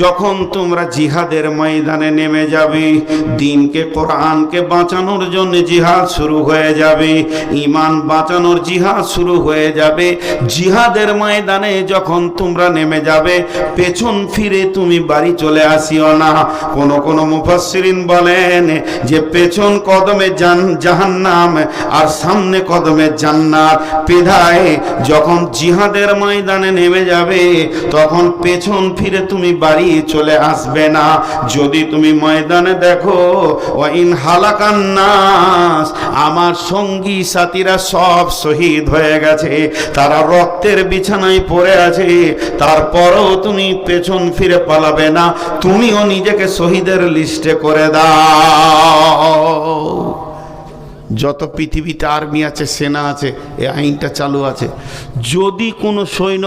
যখন তোমরা জিহাদের ময়দানে নেমে যাবে, দিনকে, কোরআনকে বাঁচানোর জন্য জিহাদ শুরু হয়ে যাবে ইমান বাঁচানোর জিহাদ শুরু হয়ে যাবে, জিহাদের ময়দানে যখন তোমরা নেমে যাবে, পেছন ফিরে তুমি বাড়ি চলে আসিও না। কোন কোন মুফাসসিরিন বলেন যে পেছন কদমে জান, জাহান্নাম আর সামনে কদমে জান্নাত। পেধায় যখন জিহাদের ময়দানে নেমে যাবে, তখন পেছন ফিরে তুমি বাড়ি চলে আসবে না। যদি তুমি ময়দানে দেখো, ওয়াইন হালাকান নাস, আমার সঙ্গী সাথীরা সব শহীদ হয়ে গেছে। তারা রক্তের বিছানায় পড়ে আছে। তারপরও তুমি পেছন ফিরে পালাবে না। তুমিও নিজেকে শহীদের লিস্টে করে দাও। যত পৃথিবীতে আর্মি আছে, সেনা আছে এই আইনটা চালু আছে। যদি কোনো সৈন্য,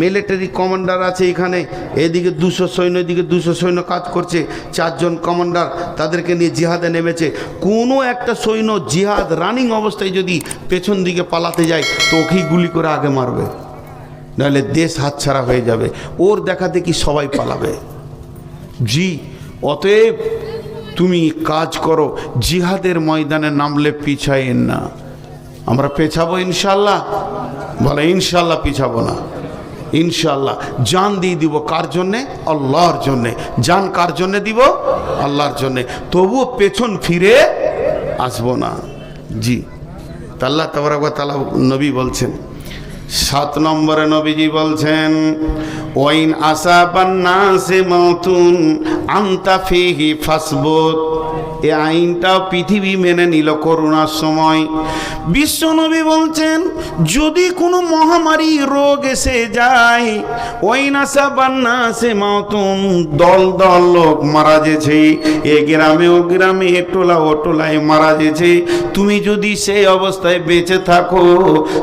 মিলিটারি কমান্ডার আছে এখানে, এদিকে দুশো সৈন্য, এদিকে দুশো সৈন্য কাজ করছে, চারজন কমান্ডার তাদেরকে নিয়ে জিহাদে নেমেছে, কোনো একটা সৈন্য জিহাদ রানিং অবস্থায় যদি পেছন দিকে পালাতে যায়, তো ওকেই গুলি করে আগে মারবে। নাহলে দেশ হাতছাড়া হয়ে যাবে। ওর দেখা দেখি সবাই পালাবে? জি, অতএব তুমি কাজ করো, জিহাদের ময়দানে নামলে পিছাইন না। আমরা পেছাবো ইনশাল্লাহ বলে ইনশাল্লাহ পিছাবো না। ইনশাল্লাহ জান দিয়ে দিব কার জন্যে? আল্লাহর জন্যে। জান কার জন্যে দিব? আল্লাহর জন্যে। তবুও পেছন ফিরে আসব না। জি। তা আল্লাহ তবরাক তালা নবী বলছেন, সাত নম্বরে নবীজি বলছেন, ওয়াইন সে মতুন আন্তা ফিহি ফাসবুত। এ আইনটা পৃথিবী মেনে নিল করোনার সময়। বিশ্বনবী বলছেন, যদি কোনো মহামারী রোগ এসে যায়, ওই নাসা বান্না সে মতন দল দল লোক মারা যেছে। এ গ্রামে ও গ্রামে এ টোলা ও টোলায় মারা যেছে। তুমি যদি সেই অবস্থায় বেঁচে থাকো,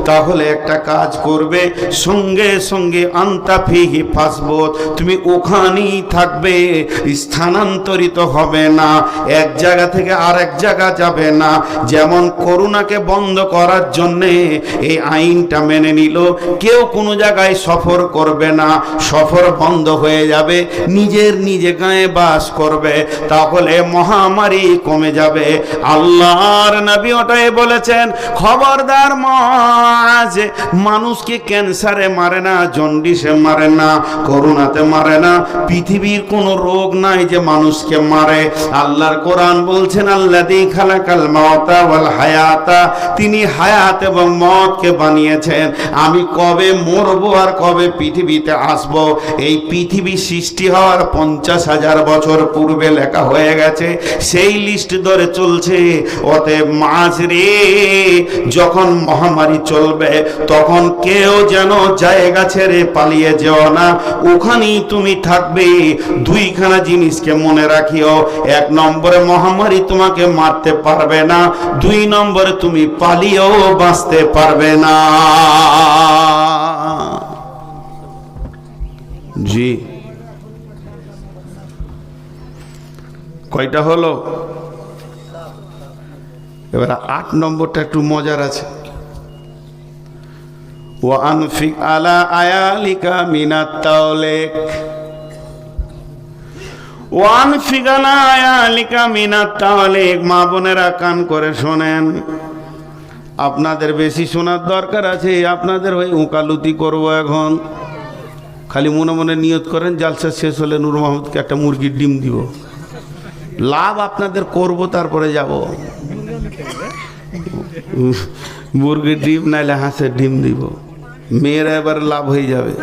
তাহলে একটা কাজ করবে, সঙ্গে সঙ্গে আন্তাফিহি ফাসবত। তুমি ওখানেই থাকবে, স্থানান্তরিত হবে না। এক জায়গা থেকে আরেক জায়গা যাবে না। যেমন করোনাকে বন্ধ করার জন্যে এই আইনটা মেনে নিল। কেউ কোনো জায়গায় সফর করবে না। সফর বন্ধ হয়ে যাবে। নিজের নিজে গায়ে বাস করবে। তাহলে মহামারী কমে যাবে। আল্লাহর নবী ওটাই বলেছেন, খবরদার মাঝ মানুষকে ক্যান্সারে মারে না, জন্ডিসে মারে না করোনাতে মারে না, পৃথিবীর কোনো রোগ নাই যে মানুষকে মারে। আল্লাহর কোরআন বলছেন আল্লাহ দি খালাকাল মাওতা ওয়াল হায়াতা। তিনি হায়াত এবং মতকে বানিয়েছেন। আমি কবে মরবো আর কবে পৃথিবীতে আসব? এই পৃথিবী সৃষ্টি হওয়ার পঞ্চাশ হাজার বছর পূর্বে লেখা হয়ে গেছে। সেই লিস্ট ধরে চলছে, অতএব মাঝ রে, যখন মহামারী চলবে, তখন কেউ যেন জায়গা ছেড়ে পালিয়ে যেও না। ওখানেই তুমি থাকবে। দুইখানা জিনিসকে মনে রাখিও। এক নম্বরে মহামারী তোমাকে মারতে পারবে না। দুই নম্বরে, তুমি পালিয়েও বাঁচতে পারবে না। জি। কয়টা হলো? এবার আট নম্বরটা একটু মজার আছে। ও আনফিক আলা আয়ালিকা মিনাত তাওলেক। ওয়ান ফিগানা আয়ালিকা মিনাত তাওলেক মা বোনেরা কান করে শোনেন। আপনাদের বেশি শোনার দরকার আছে, আপনাদের ওই উকালুতি করব এখন। খালি মনে মনে নিয়ত করেন, জালসা শেষ হলে নূর মাহমুদকে একটা মুরগির ডিম দিব। লাভ আপনাদের করব, তারপরে যাব। মুরগির ডিম নাইলে হাঁসের ডিম দিব। মেয়েরা এবার লাভ হয়ে যাবে।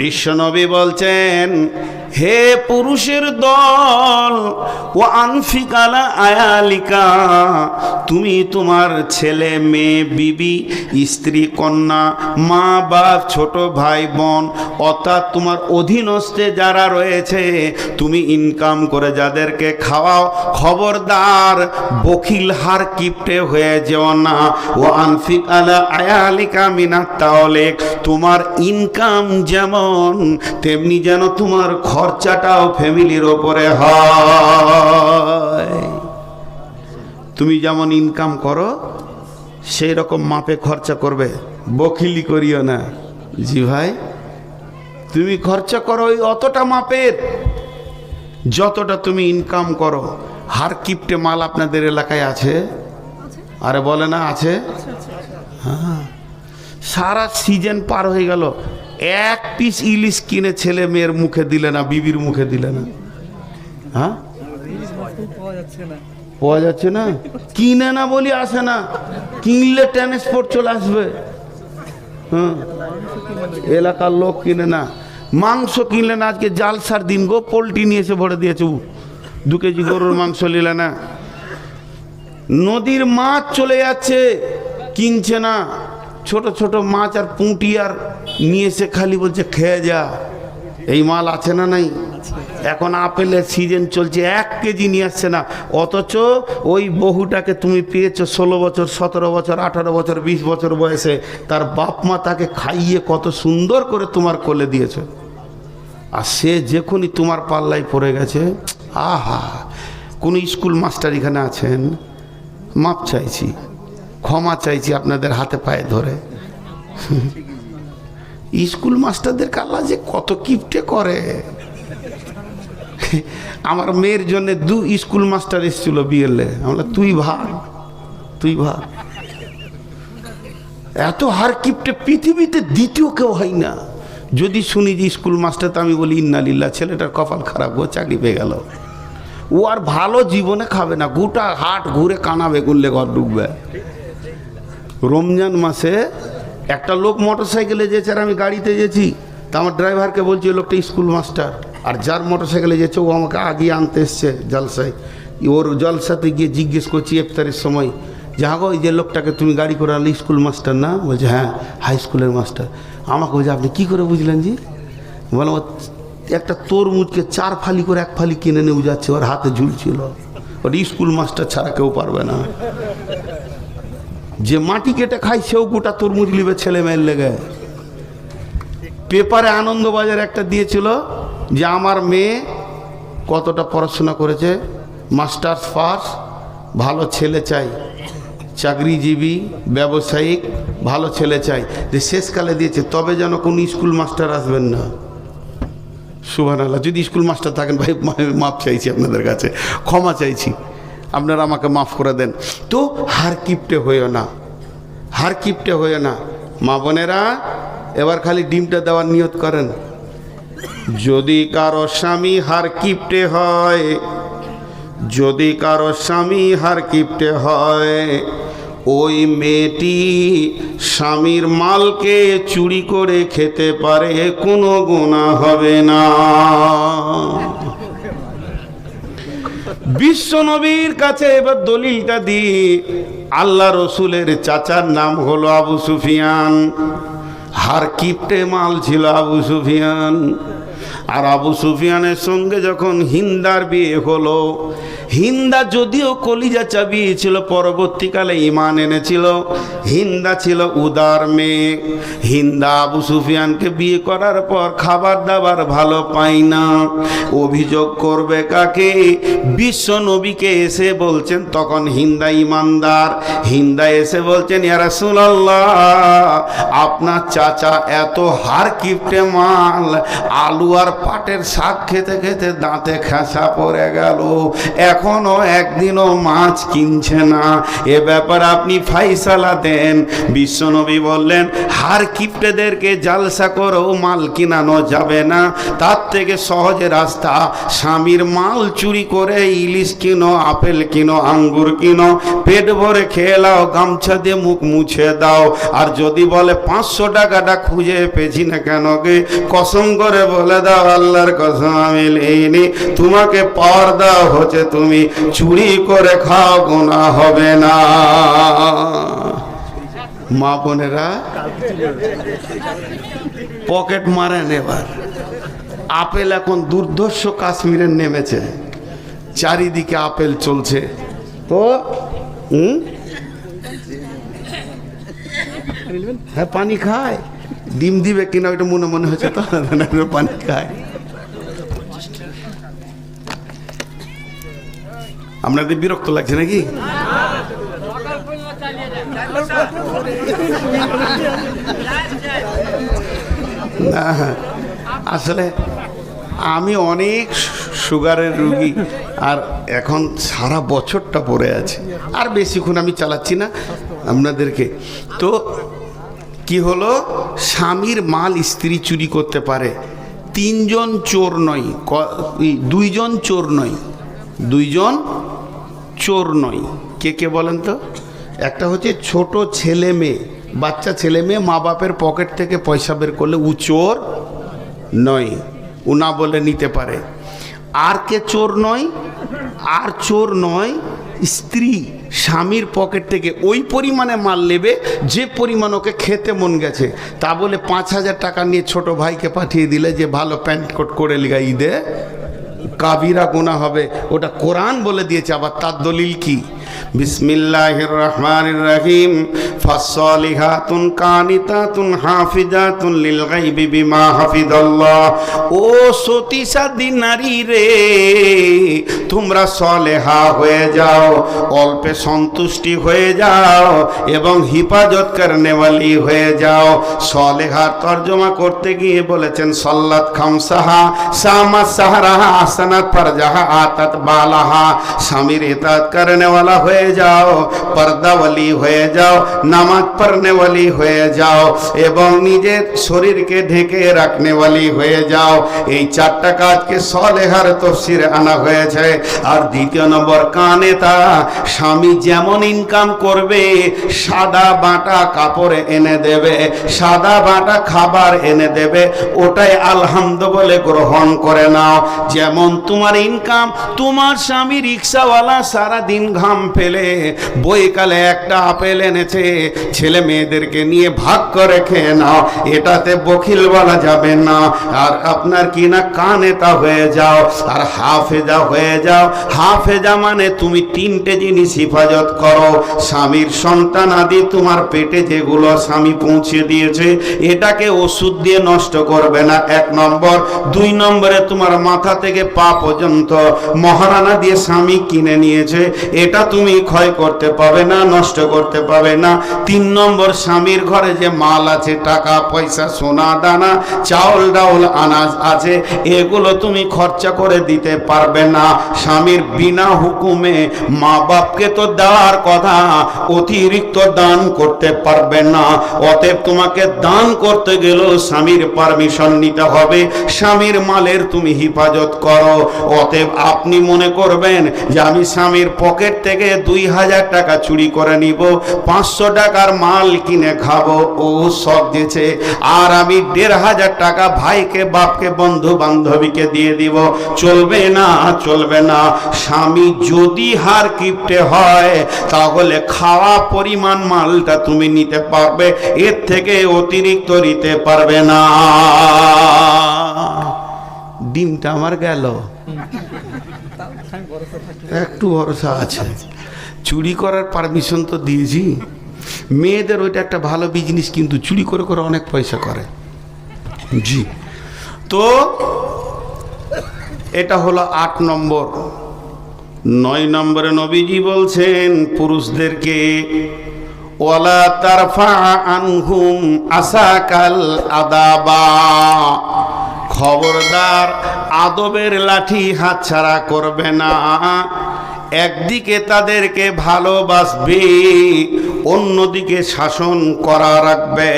বিশ্বনবী বলছেন হে পুরুষের দল ও আনফিকালা আয়ালিকা, তুমি তোমার ছেলে, মেয়ে, বিবি, স্ত্রী, কন্যা, মা, বাপ, ছোট ভাই, বোন, অর্থাৎ তোমার অধীনস্থে যারা রয়েছে, তুমি ইনকাম করে যাদেরকে খাওয়াও, খবরদার, বকিল হার কিপটে হয়ে যেও না। ও আনফিক আলা আয়ালিকা মিনাত তাহলে তোমার ইনকাম যেমন, তেমনি যেন তোমার খরচাটাও ফ্যামিলির ওপরে হয়। তুমি যেমন ইনকাম করো সেই রকম মাপে খরচা করবে। বকিলি করিও না। জি ভাই তুমি খরচা করো ওই অতটা মাপের। যতটা তুমি ইনকাম করো হার কিপটে মাল আপনাদের এলাকায় আছে? আরে বলে না আছে। হ্যাঁ। সারা সিজন পার হয়ে গেল। এক পিস ইলিশ কিনে ছেলে মেয়ের মুখে দিলে না, বিবির মুখে দিলে না। হ্যাঁ? পাওয়া যাচ্ছে না। কিনে না বলি আসে না। কিনলে ট্রান্সপোর্ট চলে আসবে। হ্যাঁ? এলাকার লোক কিনে না। মাংস কিনলে না, আজকে জালসার দিন গো, পোলট্রি নিয়ে এসে ভরে দিয়েছে। দু কেজি গরুর মাংস নিলে না। নদীর মাছ চলে যাচ্ছে, কিনছে না। ছোট ছোট মাছ আর পুঁটি আর নিয়ে এসে খালি বলছে, খেয়ে যা। এই মাল আছে না নাই? এখন আপেলের সিজন চলছে, এক কেজি নিয়ে আসছে না। অথচ ওই বহুটাকে তুমি পেয়েছ ষোলো বছর, সতেরো বছর, আঠারো বছর, বিশ বছর বয়সে। তার বাপ মা তাকে খাইয়ে কত সুন্দর করে তোমার কোলে দিয়েছে। আর সে যখনই তোমার পাল্লায় পড়ে গেছে, আহা, কোন স্কুল মাস্টার এখানে আছেন? মাপ চাইছি। ক্ষমা চাইছি আপনাদের হাতে পায়ে ধরে। স্কুল মাস্টারদের কাল্লা যে কত কিপটে করে। আমার মেয়ের জন্য দু স্কুল মাস্টার এসেছিল বিয়েলে আমরা তুই ভাগ তুই ভাগ। এত হার কিপটে পৃথিবীতে দ্বিতীয় কেউ হয় না। যদি শুনি যে স্কুল মাস্টার, তো আমি বলি ইন্নালিল্লা ছেলেটার কপাল খারাপ ও চাকরি পেয়ে গেল। ও আর ভালো জীবনে খাবে না, গোটা হাট ঘুরে কানাবে করলে ঘর ঢুকবে রমজান মাসে একটা লোক মোটর সাইকেলে যেছে আর আমি গাড়িতে যেছি তা আমার ড্রাইভারকে বলছি লোকটা স্কুল মাস্টার। আর যার মোটর সাইকেলে যেছে ও আমাকে আগিয়ে আনতে এসছে জলসায়। ওর জলসাতে গিয়ে জিজ্ঞেস করছি, ইফতারের সময়? যে ওই যে লোকটাকে তুমি গাড়ি করে আনলে, স্কুল মাস্টার না? বলছে হ্যাঁ হাই স্কুলের মাস্টার। আমাকে বলছে, আপনি কী করে বুঝলেন জি? বললাম একটা তরমুজকে চার ফালি করে এক ফালি কিনে নিয়ে যাচ্ছে, ওর হাতে ঝুলছিল। ওর স্কুল মাস্টার ছাড়া কেউ পারবে না। যে মাটি কেটে খায়, সেও গোটা তরমুজ লিবে, ছেলে মেয়ের লেগে। পেপারে আনন্দবাজার একটা দিয়েছিল যে আমার মেয়ে কতটা পড়াশোনা করেছে, মাস্টার্স পাস, ভালো ছেলে চাই, চাকরিজীবী, ব্যবসায়িক, ভালো ছেলে চাই। যে শেষকালে দিয়েছে, তবে যেন কোনো স্কুল মাস্টার আসবেন না। সুভান আল্লাহ যদি স্কুল মাস্টার থাকেন, ভাই মাপ চাইছি আপনাদের কাছে, ক্ষমা চাইছি। আপনারা আমাকে মাফ করে দেন। তো হার কিপটে হইও না। হার কিপটে হইও না। মা বোনেরা, এবার খালি ডিমটা দেওয়ার নিয়ত করেন। যদি কারও স্বামী হার কিপটে হয়, যদি কারও স্বামী হার কিপটে হয়, ওই মেয়েটি স্বামীর মালকে চুরি করে খেতে পারে, কোনো গুণা হবে না। বিশ্ব নবীর কাছে এবার দলিলটা দি আল্লাহ রসুলের চাচার নাম হলো আবু সুফিয়ান। হার কিপটে মাল ছিল আবু সুফিয়ান। আর আবু সুফিয়ানের সঙ্গে যখন হিন্দার বিয়ে হলো, হিন্দা যদিও কলিজা চাবিয়েছিল, পরবর্তীকালে ইমান এনেছিল, হিন্দা ছিল উদার মেয়ে, হিন্দা আবু সুফিয়ানকে বিয়ে করার পর খাবার দাবার ভালো পাই না। অভিযোগ করবে কাকে? বিশ্ব নবীকে এসে বলছেন, তখন হিন্দা ইমানদার হিন্দা এসে বলছেন ইয়ারাসুল্লাহ আপনার চাচা এত হার কিপটে মাল, আলু আর পাটের শাক খেতে খেতে দাঁতে খেসা পড়ে গেল। এখনও একদিনও মাছ কিনছে না। এ ব্যাপার আপনি ফাইসালা দেন। বিশ্বনবী বললেন, হার কিপটেদেরকে জালসা করেও মাল কিনানো যাবে না। তার থেকে সহজে রাস্তা। স্বামীর মাল চুরি করে ইলিশ কিনো, আপেল কিনো, আঙ্গুর কিনো। পেট ভরে খেয়ে লাও, গামছা দিয়ে মুখ মুছে দাও। আর যদি বলে, পাঁচশো টাকাটা খুঁজে পেয়েছি না কেন গে? কসম করে বলে দাও আল্লাহর কসম আমি লিনি। তোমাকে পাওয়ার দেওয়া হচ্ছে, তুমি চুরি করে খাও, গোনা হবে না। মা বোনেরা, পকেট মারেন এবার। আপেল এখন দুর্ধর্ষ কাশ্মীরে নেমেছে। চারিদিকে আপেল চলছে। তো হ্যাঁ পানি খায়। ডিম দিবে কিনা ওইটা মনে মনে হচ্ছে তো পানি খায়। আপনাদের বিরক্ত লাগছে নাকি? না, আসলে আমি অনেক সুগারের রুগী, আর এখন সারা বছরটা পড়ে আছে। আর বেশিক্ষণ আমি চালাচ্ছি না আপনাদেরকে। তো কি হলো? স্বামীর মাল স্ত্রী চুরি করতে পারে। তিনজন চোর নয় দুইজন চোর নয়, দুইজন চোর নয়। কে কে বলেন তো? একটা হচ্ছে ছোট ছেলে মেয়ে, বাচ্চা ছেলে মেয়ে মা বাপের পকেট থেকে পয়সা বের করলে উ চোর নয়, ও না বলে নিতে পারে। আর কে চোর নয়? আর চোর নয়, স্ত্রী। স্বামীর পকেট থেকে ওই পরিমাণে মাল নেবে, যে পরিমাণ ওকে খেতে মন গেছে। তা বলে পাঁচ হাজার টাকা নিয়ে ছোট ভাইকে পাঠিয়ে দিলে যে ভালো প্যান্ট কোট করে লিগা ঈদে কাবিরা গোনা হবে। ওটা কোরআন বলে দিয়েছে, আবার তার দলিল কি? বিসমিল্লাহির রহমানির রহিম কানিতাতুন হাফিজাতুন লিল গায়বি বিমা হাফিজাল্লাহ ও নারী রে, তোমরা সলেহা হয়ে যাও, অল্পে সন্তুষ্টি হয়ে যাও এবং হিফাজত করনেওয়ালি হয়ে যাও। সলেহার তর্জমা করতে গিয়ে বলেছেন, সল্লাত খামসাহা সামা সাহারাহা আসানাত ফারজাহা, আতাত বালাহা। স্বামীর ইতাত করনেওয়ালা হয়ে যাও, পর্দাওয়ালি হয়ে যাও, নামাজ পড়নেওয়ালি হয়ে যাও এবং নিজের শরীরকে ঢেকে রাখনেওয়ালি হয়ে যাও। এই চারটা কাজকে সলেহার তফসিরে আনা হয়েছে। আর দ্বিতীয় নম্বর কানে তা, স্বামী যেমন ইনকাম করবে, সাদা বাটা কাপড় এনে দেবে, সাদা বাটা খাবার এনে দেবে, ওটাই আলহামদ বলে গ্রহণ করে নাও। যেমন তোমার ইনকাম, তোমার স্বামী রিক্সাওয়ালা সারা দিন ঘাম ফেলে বইকালে একটা আপেল এনেছে, ছেলে মেয়েদেরকে নিয়ে ভাগ করে খেয়ে নাও, এটাতে বখিল বলা যাবে না, আর আপনার কি না কানেতা হয়ে যাও, আর হাফেজা হয়ে যাও, হাফেজা মানে তুমি তিনটে জিনিস হিফাজত করো, স্বামীর সন্তান আদি তোমার পেটে যেগুলো স্বামী পৌঁছে দিয়েছে, এটাকে ওষুধ দিয়ে নষ্ট করবে না, এক নম্বর। দুই নম্বরে তোমার মাথা থেকে পা পর্যন্ত মহারানা দিয়ে স্বামী কিনে নিয়েছে, এটা তুমি ক্ষয় করতে পাবে না, নষ্ট করতে পাবে না। তিন নম্বর, স্বামীর ঘরে যে মাল আছে, টাকা, পয়সা, সোনা, দানা, চাউল, ডাউল, আনাজ আছে, এগুলো তুমি খরচা করে দিতে পারবে না। স্বামীর বিনা হুকুমে মা বাপকে তো দেওয়ার কথা, অতিরিক্ত দান করতে পারবে না। অতএব তোমাকে দান করতে গেলেও স্বামীর পারমিশন নিতে হবে। স্বামীর মালের তুমি হিফাজত করো। অতএব আপনি মনে করবেন যে আমি স্বামীর পকেট থেকে দুই হাজার টাকা চুরি করে নিব পাঁচশো টাকার মাল কিনে খাব। ও সব দিয়েছে আর আমি দেড় হাজার টাকা ভাইকে বাপকে বন্ধু বান্ধবীকে দিয়ে দিব। চলবে না চলবে না। স্বামী যদি হার কিপটে হয় তাহলে খাওয়া পরিমাণ মালটা তুমি নিতে পারবে। এর থেকে অতিরিক্ত নিতে পারবে না। ডিমটা আমার গেল। একটু ভরসা আছে। চুরি করার পারমিশন তো দিয়েছি। মেয়েদের ওইটা একটা ভালো বিজনেস কিন্তু চুরি করে করে অনেক পয়সা করে। জি। তো এটা হলো আট নম্বর। নয় নম্বরে নবীজি বলছেন, পুরুষদেরকে, ওয়ালা তারফা আনহুম আসাকাল আদাবা। খবরদার, আদবের লাঠি হাতছাড়া করবে না। একদিকে তাদেরকে ভালোবাসবে অন্যদিকে শাসন করা রাখবে।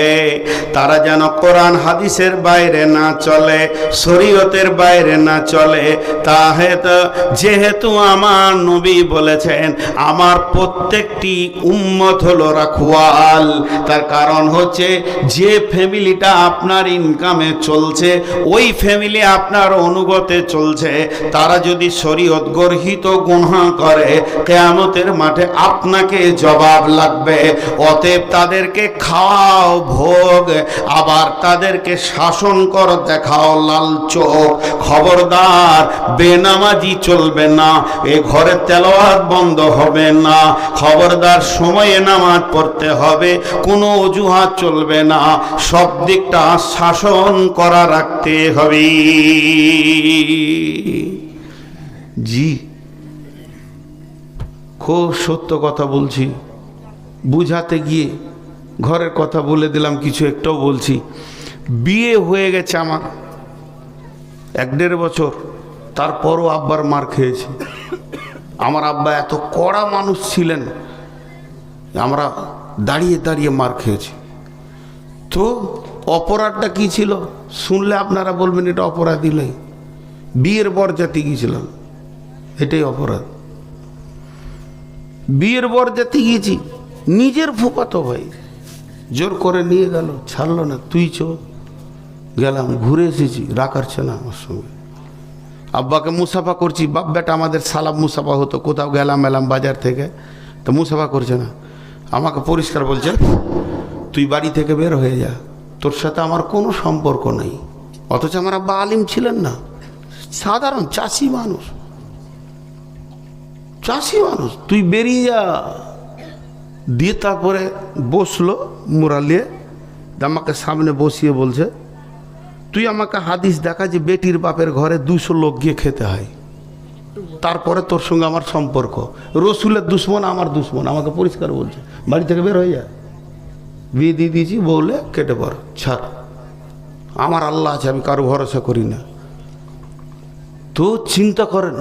তারা যেন কোরআন হাদিসের বাইরে না চলে, শরীয়তের বাইরে না চলে। তাহেতু, যেহেতু আমার নবী বলেছেন, আমার প্রত্যেকটি উম্মত হলো রাখওয়াল। তার কারণ হচ্ছে, যে ফ্যামিলিটা আপনার ইনকামে চলছে, ওই ফ্যামিলি আপনার অনুগতে চলছে। তারা যদি শরীয়ত গর্হিত গুণা করে, কেয়ামতের মাঠে আপনাকে জবাব লাগবে। অতএব তাদেরকে খাওয়াও ভোগ, আবার তাদেরকে শাসন কর, দেখাও লাল চোখ। খবরদার, বেনামাজি চলবে না, এ ঘরে তেলাওয়াত বন্ধ হবে না। খবরদার, সময়ে নামাজ পড়তে হবে, কোনো অজুহাত চলবে না। সব দিকটা শাসন করা রাখতে হবে। জি। খুব সত্য কথা বলছি। বুঝাতে গিয়ে ঘরের কথা বলে দিলাম, কিছু একটাও বলছি। বিয়ে হয়ে গেছে আমার, এক দেড় বছর। তারপরও আব্বার মার খেয়েছি। আমার আব্বা এত কড়া মানুষ ছিলেন, আমরা দাঁড়িয়ে দাঁড়িয়ে মার খেয়েছি। তো অপরাধটা কি ছিল? শুনলে আপনারা বলবেন, এটা অপরাধী নয়। বিয়ের বর বরজাতি গিয়েছিলাম, এটাই অপরাধ। বিয়ের বর বরজাতি গিয়েছি। নিজের ফুপাতো ভাই। জোর করে নিয়ে গেল, ছাড়লো না, তুই চো। গেলাম, ঘুরে এসেছি রাখারছে না আমার সঙ্গে। আব্বাকে মুসাফা করছি, বাপ বেটা আমাদের সালাম মুসাফা হতো, কোথাও গেলাম এলাম বাজার থেকে, তো মুসাফা করছে না। আমাকে পরিষ্কার বলছে, তুই বাড়ি থেকে বের হয়ে যা, তোর সাথে আমার কোনো সম্পর্ক নেই। অথচ আমার আব্বা আলিম ছিলেন না। সাধারণ চাষি মানুষ। চাষি মানুষ, তুই বেরিয়ে যা। দিয়ে তারপরে বসল মুরালিয়ে আমাকে সামনে বসিয়ে বলছে, তুই আমাকে হাদিস দেখা যে বেটির বাপের ঘরে দুশো লোক গিয়ে খেতে হয়। তারপরে তোর সঙ্গে আমার সম্পর্ক। রসুলের দুশ্মন, আমার দুশ্মন। আমাকে পরিষ্কার বলছে, বাড়ি থেকে বের হয়ে যায় বিয়ে দিয়ে দিয়েছি, বলে কেটে পড় ছাড়। আমার আল্লাহ আছে, আমি কারও ভরসা করি না। তো চিন্তা করেন,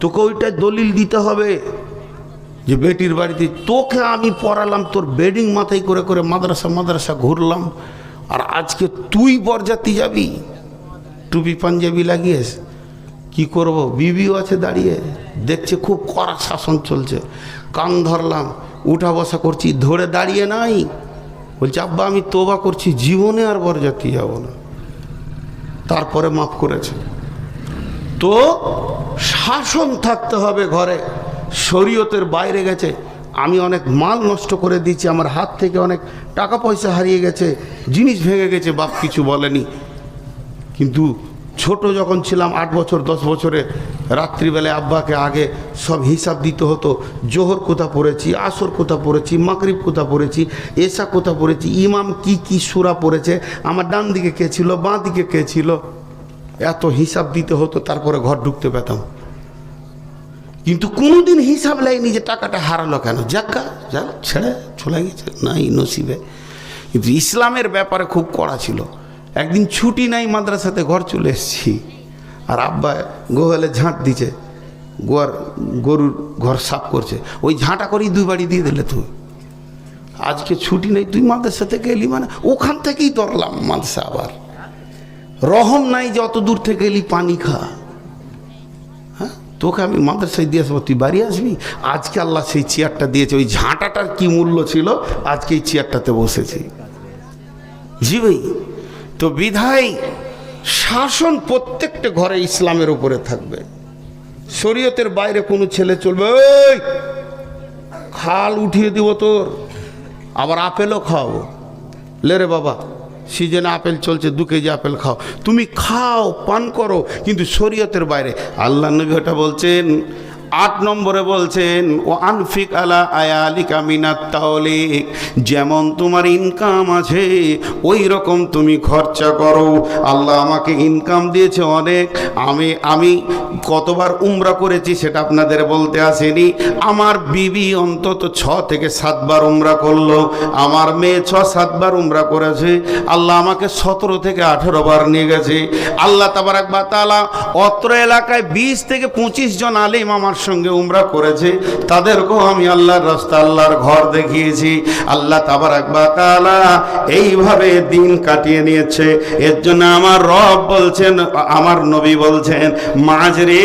তোকে ওইটা দলিল দিতে হবে। যে বেটির বাড়িতে, তোকে আমি পড়ালাম, তোর বেডিং মাথায় করে করে মাদ্রাসা মাদ্রাসা ঘুরলাম, আর আজকে তুই বরযাত্রী যাবি? টুপি, পাঞ্জাবি লাগিয়েস কি করব? বিবিও আছে দাঁড়িয়ে। দেখছে খুব কড়া শাসন চলছে। কান ধরলাম, উঠা বসা করছি, ধরে দাঁড়িয়ে নাই। বলছে, আব্বা, আমি তোবা করছি, জীবনে আর বরযাত্রী যাব না। তারপরে মাফ করেছে। তো শাসন থাকতে হবে ঘরে। শরীয়তের বাইরে গেছে। আমি অনেক মাল নষ্ট করে দিয়েছি, আমার হাত থেকে অনেক টাকা পয়সা হারিয়ে গেছে, জিনিস ভেঙে গেছে, বাপ কিছু বলেনি। কিন্তু ছোট যখন ছিলাম, আট বছর, দশ বছরে, রাত্রিবেলায় আব্বাকে আগে সব হিসাব দিতে হতো, জোহর কোথা পড়েছি, আসর কোথা পড়েছি মাকরিব কোথা পড়েছি এসা কোথা পড়েছি, ইমাম কি কি সুরা পড়েছে, আমার ডান দিকে কে ছিল, বাঁ দিকে কে ছিল, এত হিসাব দিতে হতো, তারপরে ঘর ঢুকতে পেতাম। কিন্তু কোনোদিন হিসাব লাইনি যে টাকাটা হারালো কেন? যাক্কা যাক, ছেড়ে চলে গেছে। নাই, নসিবে। কিন্তু ইসলামের ব্যাপারে খুব কড়া ছিল। একদিন ছুটি নাই, মাদ্রাসাতে ঘর চলে এসেছি। আর আব্বা গোহালে ঝাঁট দিছে। গোয়ার গরুর ঘর সাফ করছে। ওই ঝাঁটা করেই দুই বাড়ি দিয়ে দিলে তুই। আজকে ছুটি নেই, তুই মাদ্রাসা থেকে এলি মানে? ওখান থেকেই ধরলাম মাদ্রাসা আবার। রহম নাই যে অত দূর থেকে এলি পানি খা। তোকে আমি মাদ্রাসায় দিয়ে আসব, তুই বাড়ি আসবি? আজকে আল্লাহ সেই চেয়ারটা দিয়েছে। ওই ঝাঁটাটার কি মূল্য ছিল? আজকে এই চেয়ারটাতে বসেছি। জি ভাই, তো বিধায় শাসন প্রত্যেকটা ঘরে ইসলামের উপরে থাকবে। শরীয়তের বাইরে কোনো ছেলে চলবে ওই খাল উঠিয়ে দিব তোর, আবার আপেলও খাওয়াবো। লে রে বাবা সিজনে আপেল চলছে, দু কেজি আপেল খাও। তুমি খাও, পান করো, কিন্তু শরীয়তের বাইরে। আল্লাহ নবী ওটা বলছেন আট নম্বরে বলছেন ও আনফিক আলা আয়ালিকা মিনাত তাওলিক, যেমন তোমার ইনকাম আছে, ওই রকম তুমি খরচা করো। আল্লাহ আমাকে ইনকাম দিয়েছে অনেক, আমি আমি কতবার উমরা করেছি সেটা আপনাদের বলতে আসেনি। আমার বিবি অন্তত ছ থেকে সাতবার উমরা করল, আমার মেয়ে ছ, সাতবার উমরা করেছে। আল্লাহ আমাকে সতেরো থেকে আঠেরো বার নিয়ে গেছে। আল্লাহ তাবার একবার তালা অত্র এলাকায় বিশ থেকে পঁচিশ জন আলিম আমার সঙ্গে উমরা করেছে, তাদেরকেও আমি আল্লাহর রাস্তা, আল্লাহর ঘর দেখিয়েছি। আল্লাহ তাবার একবার তালা এইভাবে দিন কাটিয়ে নিয়েছে। এর জন্য আমার রব বলছেন, আমার নবী বলছেন মাঝরে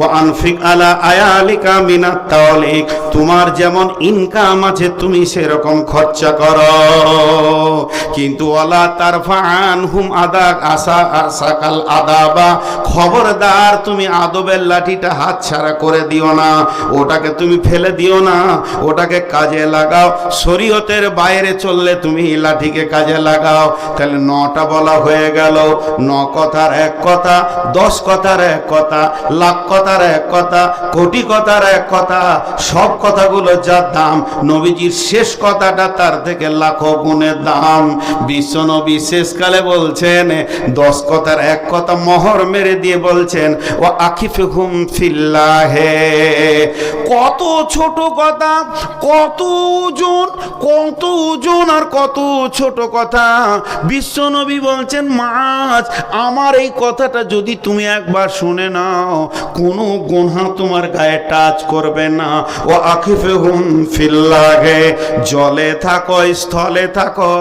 ও আনফিক আলা আয়ালিকা মিনাত তাওলিক, তোমার যেমন ইনকাম আছে, তুমি সেরকম খরচা করো। কিন্তু ওয়ালা তারফান হুম আদা, আসা আর সাকাল আদাবা, খবরদার তুমি আদবের লাঠিটা হাত ছাড়া করে দিও না। ওটাকে তুমি ফেলে দিও না। ওটাকে কাজে লাগাও। শরীয়তের বাইরে চললে তুমি লাঠিকে কাজে লাগাও। তাহলে নটা বলা হয়ে গেল। ন কথার এক কথা, দশ কথার এক কথা, লাখ কথার এক কথা, কোটি কথার এক কথা, সব কথাগুলো যার দাম। নবীজির শেষ কথাটা তার থেকে লাখো গুণের দাম। বিশ্ব নবী শেষকালে বলছেন, দশ কথার এক কথা মহর মেরে দিয়ে বলছেন, ও আকিফ কত ছোট কথা, কত ওজন কত ওজন আর কত ছোট কথা। বিশ্বনবী বলছেন, মাছ, আমার এই কথাটা যদি তুমি একবার শুনে নাও, কোনো গোনা তোমার গায়ে টাচ করবে না। ও আকিফে হুম ফিল্লাহে, জলে থাকো, স্থলে থাকো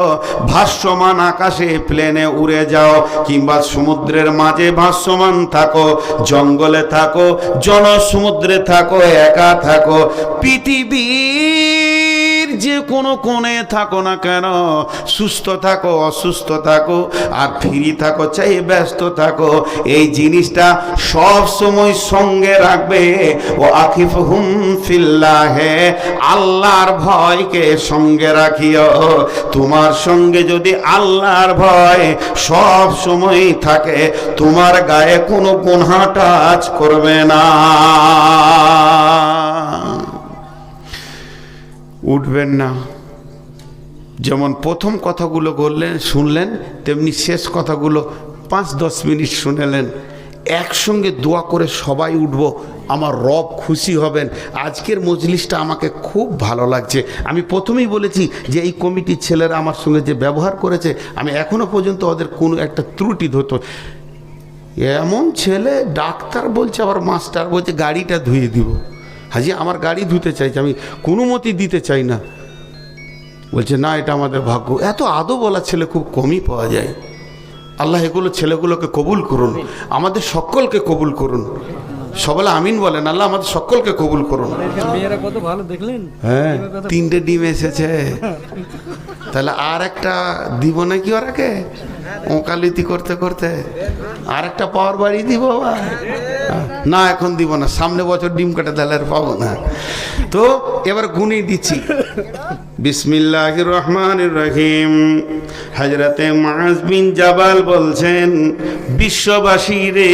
ভাসমান আকাশে প্লেনে উড়ে যাও, কিংবা সমুদ্রের মাঝে ভাসমান থাকো, জঙ্গলে থাকো জন সমুদ্রে থাকো একা থাকো পৃথিবীর যে কোনো কোণে থাকো না কেন, সুস্থ থাকো, অসুস্থ থাকো, আর ফ্রি থাকো, চাই ব্যস্ত থাকো। এই জিনিসটা সব সময় সঙ্গে রাখবে। ও আকিফ হুম ফিল্লাহে, আল্লাহর ভয়কে সঙ্গে রাখিও। তোমার সঙ্গে যদি আল্লাহর ভয় সব সময় থাকে, তোমার গায়ে কোনো গুনহা টাচ করবে না। উঠবেন না। যেমন প্রথম কথাগুলো বললেন শুনলেন, তেমনি শেষ কথাগুলো পাঁচ দশ মিনিট শুনেলেন। একসঙ্গে দোয়া করে সবাই উঠব, আমার রব খুশি হবেন। আজকের মজলিসটা আমাকে খুব ভালো লাগছে। আমি প্রথমেই বলেছি যে এই কমিটির ছেলেরা আমার সঙ্গে যে ব্যবহার করেছে, আমি এখনও পর্যন্ত ওদের কোনো একটা ত্রুটি ধরতো। এমন ছেলে ডাক্তার বলছে, আবার মাস্টার বলছে, গাড়িটা ধুয়ে দিব। হাজি আমার গাড়ি ধুতে চাইছে আমি কোনো মতি দিতে চাই না। বলছে না এটা আমাদের ভাগ্য। এত আদো বলা ছেলে খুব কমই পাওয়া যায়। আল্লাহ এগুলো ছেলেগুলোকে কবুল করুন আমাদের সকলকে কবুল করুন। সবাই আমিন বলেন আল্লাহ আমাদের সকলকে কবুল করুন। মেয়েরা কত ভালো দেখলেন? হ্যাঁ তিনটে ডিম এসেছে। তাহলে আর একটা দিব নাকি ওরাকে? ওকালিতি করতে করতে। আর একটা পাওয়ার বাড়ি দিব আবার? না, এখন দিব না। সামনে বছর ডিম কাটা দালের পাবো না। তো এবার গুনি দিচ্ছি। বিসমিল্লাহ রহমান রহিম। হজরতে মাজ বিন জাবাল বলছেন বিশ্ববাসী রে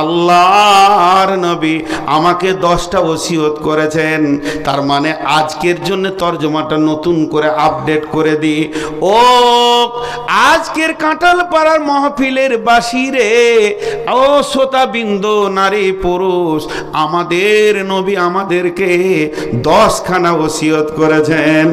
আল্লাহর নবী আমাকে দশটা ওসিয়ত করেছেন। তার মানে আজকের জন্য তর্জমাটা নতুন করে আপডেট করে দিই ও, আজকের কাঁঠাল পাড়ার মহফিলের বাসী রে ও শ্রোতা বিন্দু নারী, পুরুষ, আমাদের নবী আমাদেরকে দশখানা ওসিয়ত করেছেন।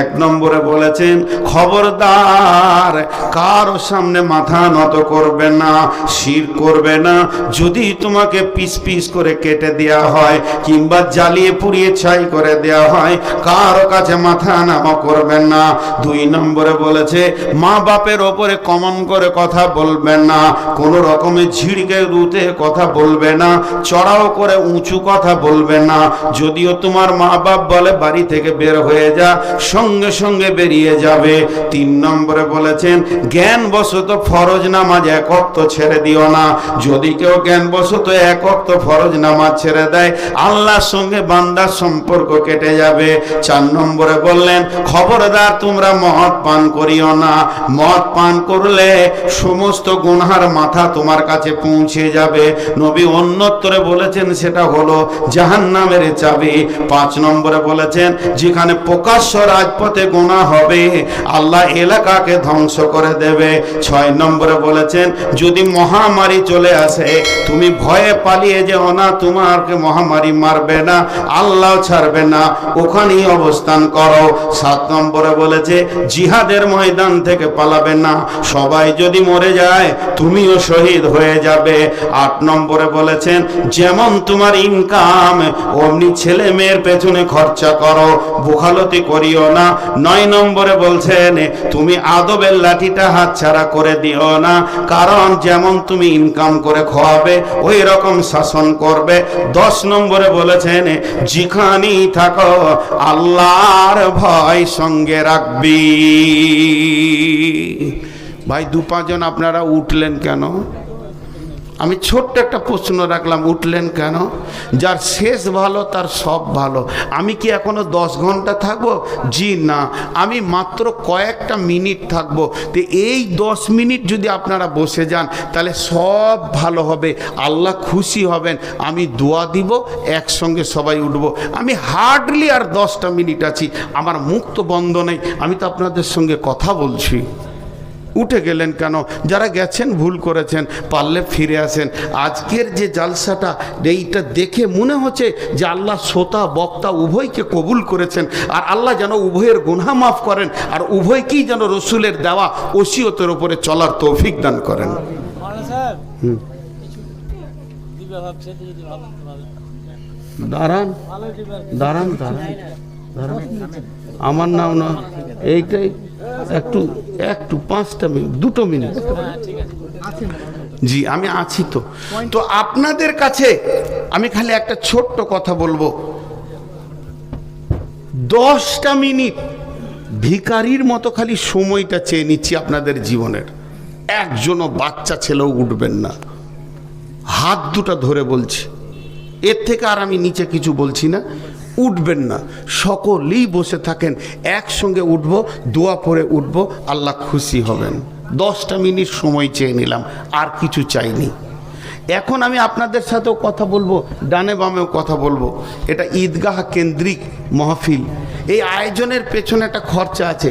এক নম্বরে বলেছেন, খবরদার কারও সামনে মাথা নত করবে না, শির করবে না, যদি তোমাকে পিস পিস করে কেটে দেওয়া হয় কিংবা জ্বালিয়ে পুড়িয়ে ছাই করে দেওয়া হয়, কারও কাছে মাথা নামা করবেন না। দুই নম্বরে বলেছে, মা বাপের ওপরে কমন করে কথা বলবেন না, কোন রকমের ঝিড়কে রুতে কথা বলবে না, চড়াও করে উঁচু কথা বলবে না। যদিও তোমার মা বাপ বলে বাড়ি থেকে বের হয়ে যা সঙ্গে সঙ্গে বেরিয়ে যাবে। তিন নম্বরে বলেছেন জ্ঞান বশত ফরজ নামাজ এক অক্ত ছেড়ে দিও না। যদি কেউ জ্ঞান বশত এক ফরজ নামাজ ছেড়ে দেয়, আল্লাহর সঙ্গে বান্দার সম্পর্ক কেটে যাবে। চার নম্বরে বললেন, খবরদার তোমরা মদ পান করিও না। মদ পান করলে সমস্ত গুনহার মাথা তোমার কাছে পৌঁছে যাবে। নবী অন্যত্তরে বলেছেন, সেটা হলো জাহান্নামের চাবি। পাঁচ নম্বরে বলেছেন, যেখানে প্রকাশ্য রাজপথে গোনা হবে। আল্লাহ এলাকাকে ধ্বংস করে দেবে। ছয় নম্বরে বলেছেন, যদি মহামারী চলে আসে, তুমি ভয়ে পালিয়ে যেও না, তোমাকে মহামারী মারবে না, আল্লাহ ছাড়বে না, ওখানেই অবস্থান করো। সাত নম্বরে বলেছে, জিহাদের ময়দান থেকে পালাবে না, সবাই যদি মরে যায়, তুমিও শহীদ হয়ে যাবে। আট নম্বরে বলেছেন, যেমন তোমার ইনকাম, অমনি ছেলে মেয়ের পেছনে খরচা করো। বোখালতি করিও না। নয় নম্বরে বলছেন, তুমি আদবের লাঠিটা হাতছাড়া করে দিও না। কারণ যেমন তুমি ইনকাম করে খাওয়াবে ওই রকম শাসন করবে। দশ নম্বরে বলেছেন যেখানেই থাকো, আল্লাহর ভয় সঙ্গে রাখবি। ভাই দু পাঁচজন আপনারা উঠলেন কেন? আমি ছোট্ট একটা প্রশ্ন রাখলাম, উঠলেন কেন? যার শেষ ভালো, তার সব ভালো। আমি কি এখনও দশ ঘণ্টা থাকব? জি না। আমি মাত্র কয়েকটা মিনিট থাকব। তো এই দশ মিনিট যদি আপনারা বসে যান, তাহলে সব ভালো হবে। আল্লাহ খুশি হবেন। আমি দোয়া দিব, একসঙ্গে সবাই উঠব। আমি হার্ডলি আর দশটা মিনিট আছি। আমার মুখ তো বন্ধ নেই। আমি তো আপনাদের সঙ্গে কথা বলছি। উঠে গেলেন কেন? যারা গেছেন, ভুল করেছেন, পারলে ফিরে আসেন। আজকের যে জালসাটা, এইটা দেখে মনে হচ্ছে যে আল্লাহ শ্রোতা, বক্তা উভয়কে কবুল করেছেন। আর আল্লাহ যেন উভয়ের গুনহা মাফ করেন, আর উভয়কেই যেন রসুলের দেওয়া ওসিয়তের ওপরে চলার তৌফিক দান করেন। দাঁড়ান। দাঁড়ান দাঁড়ান দাঁড়ান। আমার নাম না এইটাই একটু একটু, পাঁচটা মিনিট, দুটো মিনিট। জি, আমি আছি তো। তো আপনাদের কাছে আমি খালি একটা ছোট্ট কথা বলব। দশটা মিনিট ভিকারির মতো খালি সময়টা চেয়ে নিচ্ছি আপনাদের জীবনের। একজনও বাচ্চা ছেলেও উঠবেন না। হাত দুটা ধরে বলছি। এর থেকে আর আমি নিচে কিছু বলছি না। উঠবেন না। সকলেই বসে থাকেন, একসঙ্গে উঠব, দোয়া পরে উঠব, আল্লাহ খুশি হবেন। দশটা মিনিট সময় চেয়ে নিলাম, আর কিছু চাইনি। এখন আমি আপনাদের সাথেও কথা বলব, ডানে বামেও কথা বলব। এটা ঈদগাহ কেন্দ্রিক মহফিল। এই আয়োজনের পেছনে একটা খরচা আছে।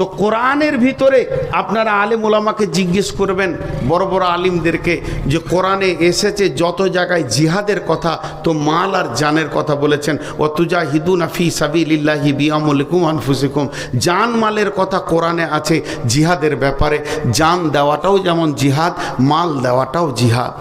তো কোরআনের ভিতরে আপনারা আলেম ওলামাকে জিজ্ঞেস করবেন, বড় বড় আলিমদেরকে যে কোরআনে এসেছে যত জায়গায় জিহাদের কথা, তো মাল আর জানের কথা বলেছেন। ও তুজা হিদুন আফি সাবিল্লাহি বিয়ামুলিকুম আনফুসিকুম। জান মালের কথা কোরআনে আছে জিহাদের ব্যাপারে। জান দেওয়াটাও যেমন জিহাদ, মাল দেওয়াটাও জিহাদ।